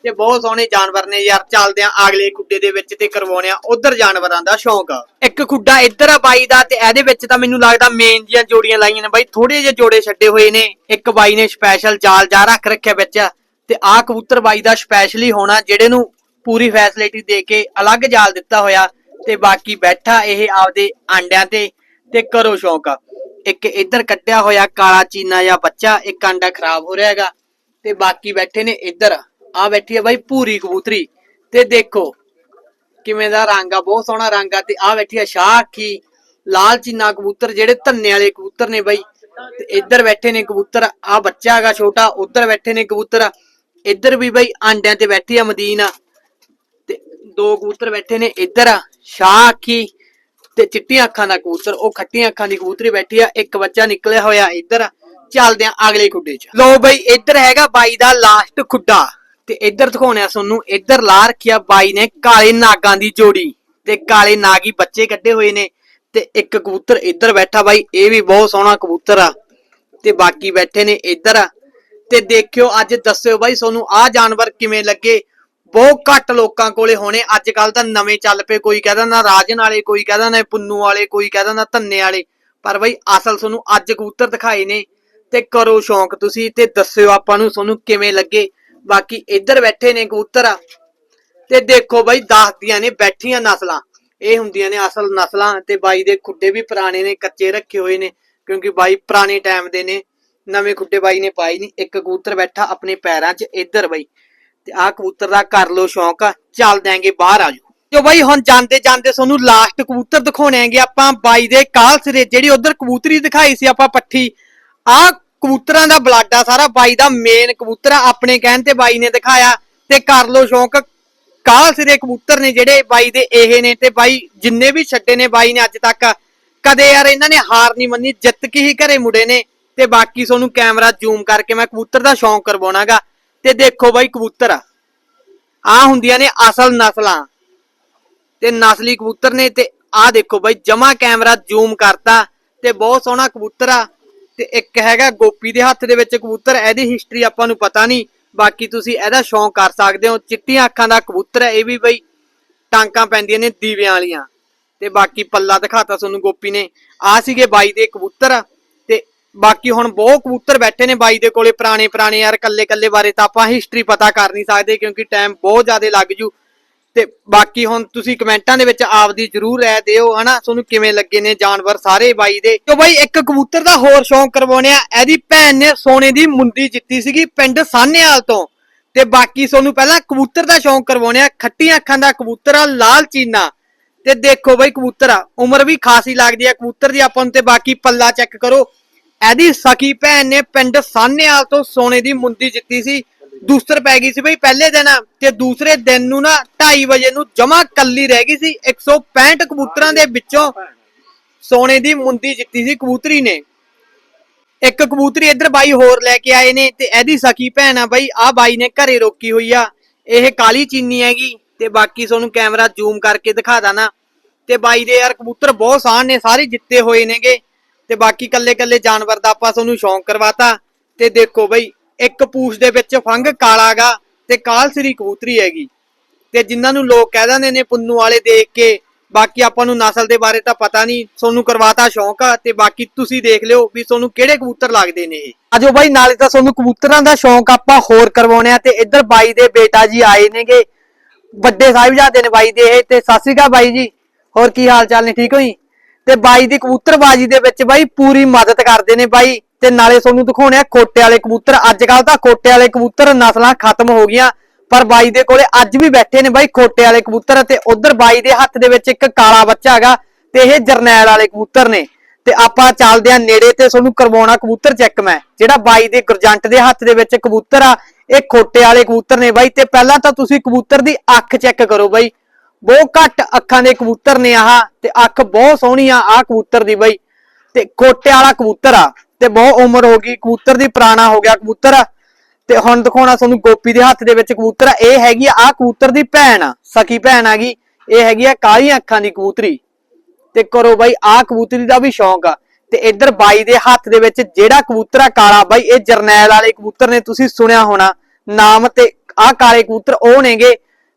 ਤੇ ਬਹੁਤ ਸੋਹਣੇ ਜਾਨਵਰ ਨੇ ਯਾਰ, ਚੱਲਦੇ ਆ ਅਗਲੇ ਖੁੱਡੇ ਦੇ ਵਿੱਚ ਤੇ ਕਰਵਾਉਣੇ ਆ ਉਧਰ ਜਾਨਵਰਾਂ ਦਾ ਸ਼ੌਂਕ। ਇੱਕ ਖੁੱਡਾ ਇੱਧਰ ਆ ਬਾਈ ਦਾ ਤੇ ਇਹਦੇ ਵਿੱਚ ਤਾਂ ਮੈਨੂੰ ਲੱਗਦਾ ਮੇਨ ਜੀਆਂ ਜੋੜੀਆਂ ਲਾਈਆਂ ਨੇ ਬਾਈ ਥੋੜੇ ਜਿਹੇ ਜੋੜੇ ਛੱਡੇ ਹੋਏ ਨੇ। ਇੱਕ ਬਾਈ ਨੇ ਸਪੈਸ਼ਲ ਜਾਲ ਜਾ ਰੱਖ ਰੱਖਿਆ ਵਿੱਚ ਤੇ ਆਹ ਕਬੂਤਰ ਬਾਈ ਦਾ ਸਪੈਸ਼ਲੀ ਹੋਣਾ ਜਿਹੜੇ ਨੂੰ ਪੂਰੀ ਫੈਸਿਲਿਟੀ ਦੇ ਕੇ ਅਲੱਗ ਜਾਲ ਦਿੱਤਾ ਹੋਇਆ ਤੇ ਬਾਕੀ ਬੈਠਾ ਇਹ ਆਪਦੇ ਆਂਡਿਆਂ ਤੇ ਤੇ ਕਰੋ ਸ਼ੌਂਕ। ਇੱਕ ਇੱਧਰ ਕੱਟਿਆ ਹੋਇਆ ਕਾਲਾ ਚੀਨਾ ਜਾਂ ਬੱਚਾ, ਇੱਕ ਆਂਡਾ ਖਰਾਬ ਹੋ ਰਿਹਾ ਹੈਗਾ ਤੇ ਬਾਕੀ ਬੈਠੇ ਨੇ ਇੱਧਰ। ਆ ਬੈਠੀ ਹੈ ਬਾਈ ਪੂਰੀ ਕਬੂਤਰੀ। ਤੇ ਦੇਖੋ ਕਿਵੇਂ ਦਾ ਰੰਗ ਆ, ਬਹੁਤ ਸੋਹਣਾ ਰੰਗ ਆ ਤੇ ਆ ਬੈਠੀ ਆ ਸ਼ਾਹ ਅੱਖੀ ਲਾਲ ਚੀਨਾ ਕਬੂਤਰ ਜਿਹੜੇ ਧੰਨੇ ਵਾਲੇ ਕਬੂਤਰ ਨੇ ਬਾਈ। ਤੇ ਇੱਧਰ ਬੈਠੇ ਨੇ ਕਬੂਤਰ, ਆ ਬੱਚਾ ਹੈਗਾ ਛੋਟਾ, ਉੱਧਰ ਬੈਠੇ ਨੇ ਕਬੂਤਰ। ਇੱਧਰ ਵੀ ਬਾਈ ਆਂਡਿਆਂ ਤੇ ਬੈਠੀ ਆ ਮਦੀਨਾ। ਤੇ ਦੋ ਕਬੂਤਰ ਬੈਠੇ ਨੇ ਇੱਧਰ ਆ ਸ਼ਾਹ ਅੱਖੀ ਤੇ ਚਿੱਟੀਆਂ ਅੱਖਾਂ ਦਾ ਕਬੂਤਰ, ਉਹ ਖੱਟੀਆਂ ਅੱਖਾਂ ਦੀ ਕਬੂਤਰੀ ਬੈਠੀ ਆ, ਇੱਕ ਬੱਚਾ ਨਿਕਲਿਆ ਹੋਇਆ ਇੱਧਰ। ਚੱਲਦੇ ਆ ਅਗਲੇ ਖੁੱਡੇ 'ਚ। ਲੋ ਬਈ, ਇੱਧਰ ਹੈਗਾ ਬਾਈ ਦਾ ਲਾਸਟ ਖੁੱਡਾ। ਤੇ ਇੱਧਰ ਦਿਖਾਉਣਿਆ ਤੁਹਾਨੂੰ, ਇੱਧਰ ਲਾ ਰੱਖਿਆ ਬਾਈ ਨੇ ਕਾਲੇ ਨਾਗਾਂ ਦੀ ਜੋੜੀ ਤੇ ਕਾਲੇ ਨਾਗੀ ਬੱਚੇ ਕੱਢੇ ਹੋਏ ਨੇ ਤੇ ਇੱਕ ਕਬੂਤਰ ਇੱਧਰ ਬੈਠਾ ਬਾਈ, ਇਹ ਵੀ ਬਹੁਤ ਸੋਹਣਾ ਕਬੂਤਰ ਆ ਤੇ ਬਾਕੀ ਬੈਠੇ ਨੇ ਇੱਧਰ। ਆ ਤੇ ਦੇਖਿਓ, ਅੱਜ ਦੱਸਿਓ ਬਾਈ ਤੁਹਾਨੂੰ, ਆਹ ਜਾਨਵਰ ਕਿਵੇਂ ਲੱਗੇ? ਬਹੁਤ ਘੱਟ ਲੋਕਾਂ ਕੋਲੇ ਹੋਣੇ ਅੱਜ ਕੱਲ ਤਾਂ ਨਵੇਂ ਚੱਲ ਪਏ, ਕੋਈ ਕਹਿੰਦਾ ਨਾ ਰਾਜਨ ਵਾਲੇ, ਕੋਈ ਕਹਿੰਦਾ ਨਾ ਪੁੰਨੂ ਵਾਲੇ, ਕੋਈ ਕਹਿੰਦਾ ਨਾ ਧੰਨੇ ਵਾਲੇ। ਪਰ ਬਾਈ, ਅਸਲ ਤੁਹਾਨੂੰ ਅੱਜ ਕਬੂਤਰ ਦਿਖਾਏ ਨੇ ਤੇ ਕਰੋ ਸ਼ੌਂਕ ਤੁਸੀਂ ਤੇ ਦੱਸਿਓ ਆਪਾਂ ਨੂੰ ਤੁਹਾਨੂੰ ਕਿਵੇਂ ਲੱਗੇ। ਬਾਕੀ ਇੱਧਰ ਬੈਠੇ ਨੇ ਕਬੂਤਰ। ਤੇ ਦੇਖੋ ਬਾਈ ਦੱਸਦੀਆਂ ਨੇ, ਬੈਠੀਆਂ ਨਸਲਾਂ। ਇਹ ਹੁੰਦੀਆਂ ਨੇ ਅਸਲ ਨਸਲਾਂ ਤੇ ਬਾਈ ਦੇ ਖੁੱਡੇ ਵੀ ਪੁਰਾਣੇ ਨੇ, ਕੱਚੇ ਰੱਖੇ ਹੋਏ ਨੇ, ਕਿਉਂਕਿ ਬਾਈ ਪੁਰਾਣੇ ਟਾਈਮ ਦੇ ਨੇ। ਨਵੇਂ ਖੁੱਡੇ ਬਾਈ ਨੇ ਪਾਈ ਨਹੀਂ ਇੱਕ ਕਬੂਤਰ ਬੈਠਾ ਆਪਣੇ ਪੈਰਾਂ 'ਚ ਇੱਧਰ ਬਾਈ। ਤੇ ਆਹ ਕਬੂਤਰ ਦਾ ਕਰ ਲੋ ਸ਼ੌਂਕ ਚੱਲ ਦਿਆਂਗੇ ਬਾਹਰ, ਆ ਜਾਓ। ਜੋ ਬਾਈ, ਹੁਣ ਜਾਂਦੇ ਜਾਂਦੇ ਤੁਹਾਨੂੰ ਲਾਸਟ ਕਬੂਤਰ ਦਿਖਾਉਣੇ ਆਂਗੇ ਆਪਾਂ ਬਾਈ ਦੇ ਕਾਲ ਸਿਰੇ, ਜਿਹੜੀ ਉਧਰ ਕਬੂਤਰੀ ਦਿਖਾਈ ਸੀ ਆਪਾਂ ਪੱਠੀ। ਆਹ ਕਬੂਤਰਾਂ ਦਾ ਬਲੱਡ ਆ ਸਾਰਾ ਬਾਈ ਦਾ ਮੇਨ ਕਬੂਤਰ ਆ। ਆਪਣੇ ਕਹਿਣ ਤੇ ਬਾਈ ਨੇ ਦਿਖਾਇਆ ਤੇ ਕਰ ਲੋ ਸ਼ੌਂਕ। ਕਾਲ ਸਿਰੇ ਕਬੂਤਰ ਨੇ ਜਿਹੜੇ ਬਾਈ ਦੇ ਇਹ ਨੇ ਤੇ ਬਾਈ ਜਿੰਨੇ ਵੀ ਛੱਡੇ ਨੇ ਬਾਈ ਨੇ ਅੱਜ ਤੱਕ। ਕਦੇ ਯਾਰ ਇਹਨਾਂ ਨੇ ਹਾਰ ਨਹੀਂ ਮੰਨੀ, ਜਿੱਤ ਕੇ ਹੀ ਘਰੇ ਮੁੜੇ ਨੇ। ਤੇ ਬਾਕੀ ਤੁਹਾਨੂੰ ਕੈਮਰਾ ਜ਼ੂਮ ਕਰਕੇ ਮੈਂ ਕਬੂਤਰ ਦਾ ਸ਼ੌਂਕ ਕਰਵਾਉਣਾਗਾ। ਤੇ ਦੇਖੋ ਬਾਈ ਕਬੂਤਰ ਆ। ਆ ਹੁੰਦੀਆਂ ਨੇ ਅਸਲ ਨਸਲਾਂ। ਤੇ ਨਸਲੀ ਕਬੂਤਰ ਨੇ ਤੇ ਆ ਦੇਖੋ ਬਾਈ ਜਮਾ ਕੈਮਰਾ ਜ਼ੂਮ ਕਰਤਾ ਤੇ ਬਹੁਤ ਸੋਹਣਾ ਕਬੂਤਰ ਆ। ਤੇ ਇੱਕ ਹੈਗਾ ਗੋਪੀ ਦੇ ਹੱਥ ਦੇ ਵਿੱਚ ਕਬੂਤਰ, ਇਹਦੀ ਹਿਸਟਰੀ ਆਪਾਂ ਨੂੰ ਪਤਾ ਨਹੀਂ। ਬਾਕੀ ਤੁਸੀਂ ਇਹਦਾ ਸ਼ੌਂਕ ਕਰ ਸਕਦੇ ਹੋ। ਚਿੱਟੀਆਂ ਅੱਖਾਂ ਦਾ ਕਬੂਤਰ ਹੈ, ਇਹ ਵੀ ਬਈ ਟਾਂਕਾਂ ਪੈਂਦੀਆਂ ਨੇ ਦੀਵਿਆਂ ਵਾਲੀਆਂ। ਤੇ ਬਾਕੀ ਪੱਲਾ ਦਿਖਾਤਾ ਤੁਹਾਨੂੰ ਗੋਪੀ ਨੇ। ਆ ਸੀਗੇ ਬਾਈ ਦੇ ਕਬੂਤਰ। ਤੇ ਬਾਕੀ ਹੁਣ ਬਹੁਤ ਕਬੂਤਰ ਬੈਠੇ ਨੇ ਬਾਈ ਦੇ ਕੋਲੇ ਪੁਰਾਣੇ ਪੁਰਾਣੇ ਯਾਰ ਕੱਲੇ ਕੱਲੇ ਬਾਰੇ ਤਾਂ ਆਪਾਂ ਹਿਸਟਰੀ ਪਤਾ ਕਰ ਨਹੀਂ ਸਕਦੇ, ਕਿਉਂਕਿ ਟਾਈਮ ਬਹੁਤ ਜ਼ਿਆਦਾ ਲੱਗ ਜੂ। ਤੇ ਬਾਕੀ ਹੁਣ ਤੁਸੀਂ ਕਮੈਂਟਾਂ ਦੇ ਵਿੱਚ ਆਪਦੀ ਜਰੂਰ ਰਾਏ ਦਿਓ, ਹਨਾ? ਤੁਹਾਨੂੰ ਕਿਵੇਂ ਲੱਗੇ ਨੇ ਜਾਨਵਰ ਸਾਰੇ ਬਾਈ ਦੇ? ਤੇ ਬਾਈ, ਇੱਕ ਕਬੂਤਰ ਦਾ ਹੋਰ ਸ਼ੌਂਕ ਕਰਵਾਉਣਿਆ ਇਹਦੀ ਭੈਣ ਨੇ ਸੋਨੇ ਦੀ ਮੁੰਦੀ ਜਿੱਤੀ ਸੀਗੀ ਪਿੰਡ ਸਾਹਨੇਵਾਲ ਤੋਂ। ਤੇ ਬਾਕੀ ਤੁਹਾਨੂੰ ਪਹਿਲਾਂ ਕਬੂਤਰ ਦਾ ਸ਼ੌਂਕ ਕਰਵਾਉਣਿਆ ਖੱਟੀਆਂ ਅੱਖਾਂ ਦਾ ਕਬੂਤਰ ਆ, ਲਾਲ ਚੀਨਾ। ਤੇ ਦੇਖੋ ਬਾਈ ਕਬੂਤਰ ਆ। ਉਮਰ ਵੀ ਖਾਸੀ ਲੱਗਦੀ ਆ ਕਬੂਤਰ ਦੀ। ਆਪਾਂ ਨੂੰ ਤੇ ਬਾਕੀ ਪੱਲਾ ਚੈੱਕ ਕਰੋ। ਇਹਦੀ ਸਕੀ ਭੈਣ ਨੇ ਪਿੰਡ ਸਾਹਨੇਵਾਲ ਤੋਂ ਸੋਨੇ ਦੀ ਮੁੰਦੀ ਜਿੱਤੀ ਸੀ। ਦੂਸਰ ਪੈ ਗਈ ਸੀ ਬਈ, ਪਹਿਲੇ ਦਿਨ ਤੇ ਦੂਸਰੇ ਦਿਨ ਨੂੰ ਨਾ 2:30 ਵਜੇ ਨੂੰ ਜਮਾ ਕੱਲੀ ਰਹਿ ਗਈ ਸੀ। 165 ਕਬੂਤਰਾਂ ਦੇ ਵਿੱਚੋਂ ਸੋਨੇ ਦੀ ਮੁੰਦੀ ਜਿੱਤੀ ਸੀ ਕਬੂਤਰੀ ਨੇ। ਇੱਕ ਕਬੂਤਰੀ ਇੱਧਰ ਬਾਈ ਹੋਰ ਲੈ ਕੇ ਆਏ ਨੇ ਤੇ ਇਹਦੀ ਸਕੀ ਭੈਣ ਆ ਬਾਈ ਆ ਬਾਈ ਨੇ ਘਰੇ ਰੋਕੀ ਹੋਈ ਆ। ਇਹ ਕਾਲੀ ਚੀਨੀ ਹੈਗੀ ਤੇ ਬਾਕੀ ਤੁਹਾਨੂੰ ਕੈਮਰਾ ਜ਼ੂਮ ਕਰਕੇ ਦਿਖਾ ਦਾਂ ਤੇ ਬਾਈ ਦੇ ਯਾਰ ਕਬੂਤਰ ਬਹੁਤ ਸਾਨ ਨੇ, ਸਾਰੇ ਜਿੱਤੇ ਹੋਏ ਨੇਗੇ। ਤੇ ਬਾਕੀ ਕੱਲੇ ਕੱਲੇ ਜਾਨਵਰ ਦਾ ਆਪਾਂ ਤੁਹਾਨੂੰ ਸ਼ੌਂਕ ਕਰਵਾਤਾ। ਤੇ ਦੇਖੋ ਬਈ ਇੱਕ ਪੂਛ ਦੇ ਵਿੱਚ ਫੰਗ ਕਾਲਾਗਾ ਤੇ ਕਾਲ ਸ੍ਰੀ ਕਬੂਤਰੀ ਹੈਗੀ। ਤੇ ਜਿਨ੍ਹਾਂ ਨੂੰ ਲੋਕ ਕਹਿ ਦਿੰਦੇ ਨੇ ਪੁੰਨੂ ਵਾਲੇ ਦੇਖ ਕੇ, ਬਾਕੀ ਆਪਾਂ ਨੂੰ ਨਸਲ ਦੇ ਬਾਰੇ ਤਾਂ ਪਤਾ ਨਹੀਂ ਤੁਹਾਨੂੰ ਕਰਵਾਤਾ ਸ਼ੌਂਕ ਆ ਤੇ ਬਾਕੀ ਤੁਸੀਂ ਦੇਖ ਲਿਓ ਵੀ ਤੁਹਾਨੂੰ ਕਿਹੜੇ ਕਬੂਤਰ ਲੱਗਦੇ ਨੇ ਇਹ। ਆਜੋ ਬਾਈ, ਨਾਲੇ ਤਾਂ ਤੁਹਾਨੂੰ ਕਬੂਤਰਾਂ ਦਾ ਸ਼ੌਂਕ ਆਪਾਂ ਹੋਰ ਕਰਵਾਉਣੇ ਆ ਤੇ ਇੱਧਰ ਬਾਈ ਦੇ ਬੇਟਾ ਜੀ ਆਏ ਨੇਗੇ। ਵੱਡੇ ਸਾਹਿਬਜ਼ਾਦੇ ਨੇ ਬਾਈ ਦੇ ਇਹ ਤੇ ਸਤਿ ਸ਼੍ਰੀ ਅਕਾਲ ਬਾਈ ਜੀ। ਹੋਰ ਕੀ ਹਾਲ ਚਾਲ ਨੇ, ਠੀਕ ਹੋਈ ਤੇ ਬਾਈ ਦੀ ਕਬੂਤਰਬਾਜੀ ਦੇ ਵਿੱਚ ਬਾਈ ਪੂਰੀ ਮਦਦ ਕਰਦੇ ਨੇ ਬਾਈ। ਤੇ ਨਾਲੇ ਤੁਹਾਨੂੰ ਦਿਖਾਉਣੇ ਆ ਖੋਟੇ ਵਾਲੇ ਕਬੂਤਰ। ਅੱਜ ਕੱਲ ਤਾਂ ਖੋਟੇ ਵਾਲੇ ਕਬੂਤਰ ਨਸਲਾਂ ਖਤਮ ਹੋ ਗਈਆਂ। ਪਰ ਬਾਈ ਦੇ ਕੋਲੇ ਅੱਜ ਵੀ ਬੈਠੇ ਨੇ ਬਾਈ ਖੋਟੇ ਵਾਲੇ ਕਬੂਤਰ ਤੇ ਉਧਰ ਬਾਈ ਦੇ ਹੱਥ ਦੇ ਵਿੱਚ ਇੱਕ ਕਾਲਾ ਬੱਚਾ ਹੈਗਾ ਤੇ ਇਹ ਜਰਨੈਲ ਵਾਲੇ ਕਬੂਤਰ ਨੇ। ਤੇ ਆਪਾਂ ਚੱਲਦੇ ਆ ਨੇੜੇ ਤੇ ਤੁਹਾਨੂੰ ਕਰਵਾਉਣਾ ਕਬੂਤਰ ਚੈੱਕ ਮੈਂ। ਜਿਹੜਾ ਬਾਈ ਦੇ ਗੁਰਜੰਟ ਦੇ ਹੱਥ ਦੇ ਵਿੱਚ ਕਬੂਤਰ ਆ, ਇਹ ਖੋਟੇ ਵਾਲੇ ਕਬੂਤਰ ਨੇ ਬਾਈ। ਤੇ ਪਹਿਲਾਂ ਤਾਂ ਤੁਸੀਂ ਕਬੂਤਰ ਦੀ ਅੱਖ ਚੈੱਕ ਕਰੋ ਬਾਈ। ਬਹੁਤ ਘੱਟ ਅੱਖਾਂ ਦੇ ਕਬੂਤਰ ਨੇ ਆਹ ਤੇ ਅੱਖ ਬਹੁਤ ਸੋਹਣੀ ਆ ਆਹ ਕਬੂਤਰ ਦੀ ਬਾਈ। ਤੇ ਖੋਟੇ ਵਾਲਾ ਕਬੂਤਰ ਆ। ਤੇ ਬਹੁਤ ਉਮਰ ਹੋ ਗਈ, ਕਬੂਤਰ ਦੀ ਪੁਰਾਣਾ ਹੋ ਗਿਆ ਕਬੂਤਰ। ਤੇ ਹੁਣ ਦਿਖਾਉਣਾ ਤੁਹਾਨੂੰ ਗੋਪੀ ਦੇ ਹੱਥ ਦੇ ਵਿੱਚ ਕਬੂਤਰ, ਇਹ ਹੈਗੀ ਆ ਕਬੂਤਰ ਦੀ ਭੈਣ ਆ ਸਕੀ ਭੈਣ ਆ ਗਈ। ਇਹ ਹੈਗੀ ਆ ਕਾਲੀਆਂ ਅੱਖਾਂ ਦੀ ਕਬੂਤਰੀ। ਤੇ ਕਰੋ ਬਾਈ, ਆਹ ਕਬੂਤਰੀ ਦਾ ਵੀ ਸ਼ੌਂਕ ਆ। ਤੇ ਇੱਧਰ ਬਾਈ ਦੇ ਹੱਥ ਦੇ ਵਿੱਚ ਜਿਹੜਾ ਕਬੂਤਰ ਆ ਕਾਲਾ, ਬਾਈ, ਇਹ ਜਰਨੈਲ ਵਾਲੇ ਕਬੂਤਰ ਨੇ, ਤੁਸੀਂ ਸੁਣਿਆ ਹੋਣਾ। ਨਾਮ ਤੇ ਆਹ ਕਾਲੇ ਕਬੂਤਰ, ਉਹ ਨੇਗੇ।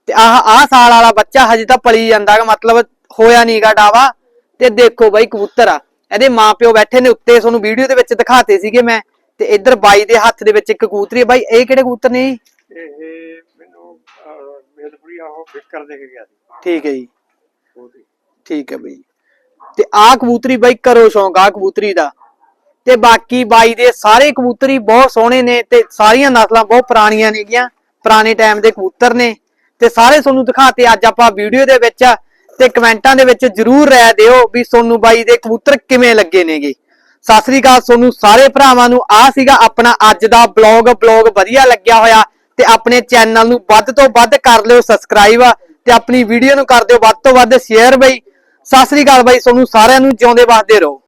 ਤੇ ਆਹ ਆਹ ਸਾਲ ਵਾਲਾ ਬੱਚਾ ਹਜੇ ਤਾਂ ਪਲੀ ਜਾਂਦਾ ਮਤਲਬ ਹੋਇਆ ਨਹੀਂਗਾ ਡਾਵਾ। ਤੇ ਦੇਖੋ ਬਾਈ ਕਬੂਤਰ ਆ। ਇਹਦੇ ਮਾਪਿਓ ਬੈਠੇ ਨੇ ਉੱਤੇ ਤੁਹਾਨੂੰ ਵੀਡੀਓ ਦੇ ਵਿੱਚ ਦਿਖਾਤੇ ਸੀਗੇ ਮੈਂ ਤੇ ਇੱਧਰ ਬਾਈ ਦੇ ਹੱਥ ਦੇ ਵਿੱਚ ਇੱਕ ਕਬੂਤਰੀ ਹੈ ਬਾਈ ਇਹ ਕਿਹੜੇ ਕਬੂਤਰ ਨੇ ਜੀ? ਇਹ ਮੈਨੂੰ ਮੇਦਪੁਰੀ ਆਹੋ ਫਿਕਰ ਦੇ ਕੇ ਗਿਆ ਸੀ। ਠੀਕ ਹੈ ਜੀ। ਉਹਦੀ ਠੀਕ ਹੈ ਬਈ। ਤੇ ਆਹ ਕਬੂਤਰੀ ਬਾਈ ਕਰੋ ਸ਼ੌਂਕ ਆ ਕਬੂਤਰੀ ਦਾ। ਤੇ ਬਾਕੀ ਬਾਈ ਦੇ ਸਾਰੇ ਕਬੂਤਰੀ ਬਹੁਤ ਸੋਹਣੇ ਨੇ ਤੇ ਸਾਰੀਆਂ ਨਸਲਾਂ ਬਹੁਤ ਪੁਰਾਣੀਆਂ ਨੇਗੀਆਂ ਪੁਰਾਣੇ ਟਾਈਮ ਦੇ ਕਬੂਤਰ ਨੇ। ਤੇ ਸਾਰੇ ਤੁਹਾਨੂੰ ਦਿਖਾਤੇ ਅੱਜ ਆਪਾਂ ਵੀਡੀਓ ਦੇ ਵਿੱਚ ਤੇ ਕਮੈਂਟਾਂ ਦੇ ਵਿੱਚ ਜਰੂਰ ਰਾਇ ਦਿਓ ਵੀ ਸੋਨੂੰ ਬਾਈ ਦੇ ਕਬੂਤਰ ਕਿਵੇਂ ਲੱਗੇ ਨੇਗੇ। ਸਤਿ ਸ੍ਰੀ ਅਕਾਲ ਸੋਨੂੰ, ਸਾਰੇ ਭਰਾਵਾਂ ਨੂੰ ਆ ਸੀਗਾ ਆਪਣਾ ਅੱਜ ਦਾ ਬਲੌਗ ਬਲੌਗ ਵਧੀਆ ਲੱਗਿਆ ਹੋਇਆ ਤੇ ਆਪਣੇ ਚੈਨਲ ਨੂੰ ਵੱਧ ਤੋਂ ਵੱਧ ਕਰ ਲਿਓ ਸਬਸਕ੍ਰਾਈਬ ਤੇ ਆਪਣੀ ਵੀਡੀਓ ਨੂੰ ਕਰ ਦਿਓ ਵੱਧ ਤੋਂ ਵੱਧ ਸ਼ੇਅਰ ਬਈ। ਸਤਿ ਸ੍ਰੀ ਅਕਾਲ ਬਾਈ ਤੁਹਾਨੂੰ ਸਾਰਿਆਂ ਨੂੰ ਜਿਉਂਦੇ ਵਸਦੇ ਰਹੋ।